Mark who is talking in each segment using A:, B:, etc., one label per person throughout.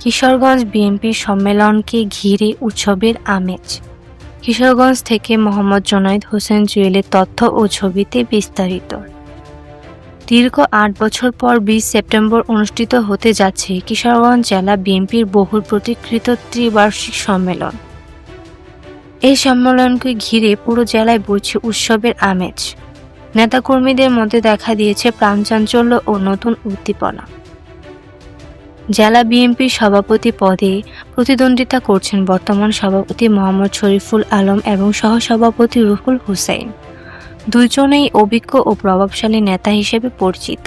A: Kishoreganj BNP সম্মেলনকে ঘিরে উৎসবের আমেজ। কিশোরগঞ্জ থেকে মোহাম্মদ জোনায়েদ হোসেন জুয়েলের তথ্য ও ছবিতে বিস্তারিত। দীর্ঘ আট বছর পর বিশ সেপ্টেম্বর অনুষ্ঠিত হতে যাচ্ছে কিশোরগঞ্জ জেলা বিএনপির বহুল প্রতীক্ষিত ত্রিবার্ষিক সম্মেলন। এই সম্মেলনকে ঘিরে পুরো জেলায় বইছে উৎসবের আমেজ। নেতাকর্মীদের মধ্যে দেখা দিয়েছে প্রাণচাঞ্চল্য ও নতুন উদ্দীপনা। জেলা বিএনপির সভাপতি পদে প্রতিদ্বন্দ্বিতা করছেন বর্তমান সভাপতি মোহাম্মদ শরীফুল আলম এবং সহসভাপতি রুহুল হুসাইন, দুইজনেই অভিজ্ঞ ও প্রভাবশালী নেতা হিসেবে পরিচিত।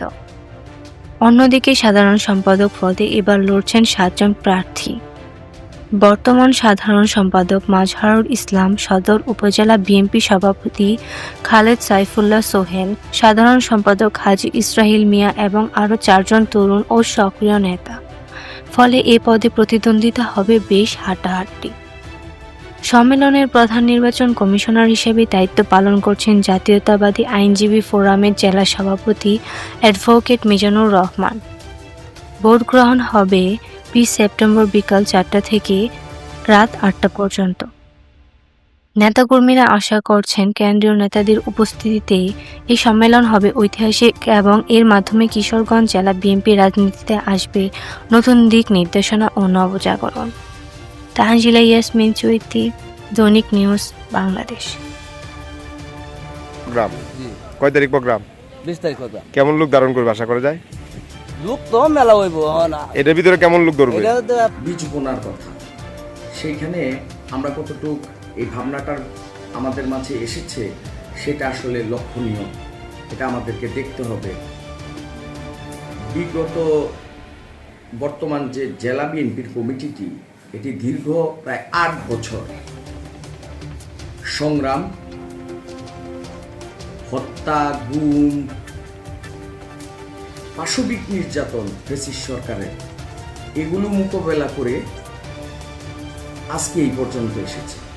A: অন্যদিকে সাধারণ সম্পাদক পদে এবার লড়ছেন সাতজন প্রার্থী। বর্তমান সাধারণ সম্পাদক মাজহারুল ইসলাম, সদর উপজেলা বিএনপি সভাপতি খালেদ সাইফুল্লাহ সোহেল, সাধারণ সম্পাদক হাজি ইসরাহিল মিয়া এবং আরও চারজন তরুণ ও সক্রিয় নেতা। ফলে এ পদে প্রতিদ্বন্দ্বিতা হবে বেশ হাঁটাহাঁটি। সম্মেলনের প্রধান নির্বাচন কমিশনার হিসেবে দায়িত্ব পালন করছেন জাতীয়তাবাদী আইনজীবী ফোরামের জেলা সভাপতি অ্যাডভোকেট মিজানুর রহমান। ভোট গ্রহণ হবে বিশ সেপ্টেম্বর বিকাল চারটা থেকে রাত আটটা পর্যন্ত। নেতাকর্মীরা আশা করছেন কেন্দ্রীয় নেতাদের উপস্থিতিতে এই সম্মেলন হবে ঐতিহাসিক এবং এর মাধ্যমে কিশোরগঞ্জ জেলা বিএনপি রাজনীতিতে আসবে নতুন দিক নির্দেশনা ও নবজাগরণ। তাহাজিলা ইয়াসমিন চৈতি দৈনিক নিউজ বাংলাদেশ।
B: গ্রাম। কয় তারিখ প্রোগ্রাম
C: বিশ তারিখ কথা
B: কেমন লোক ধারণ করবে আশা করা যায়?
C: লোক তো মেলা হইব না।
B: এটার ভিতরে কেমন লোক ধরবে?
C: এটা তো
D: বীজ বোনার কথা। সেইখানে আমরা কতটুক এই ভাবনাটার আমাদের মাঝে এসেছে, সেটা আসলে লক্ষণীয়। এটা আমাদেরকে দেখতে হবে। বিগত বর্তমান যে জেলা বিএনপির কমিটিটি, এটি দীর্ঘ প্রায় আট বছর সংগ্রাম, হত্যা, গুম, পাশবিক নির্যাতন ব্রিটিশ সরকারের। এগুলো মোকাবেলা করে আজকে এই পর্যন্ত এসেছে।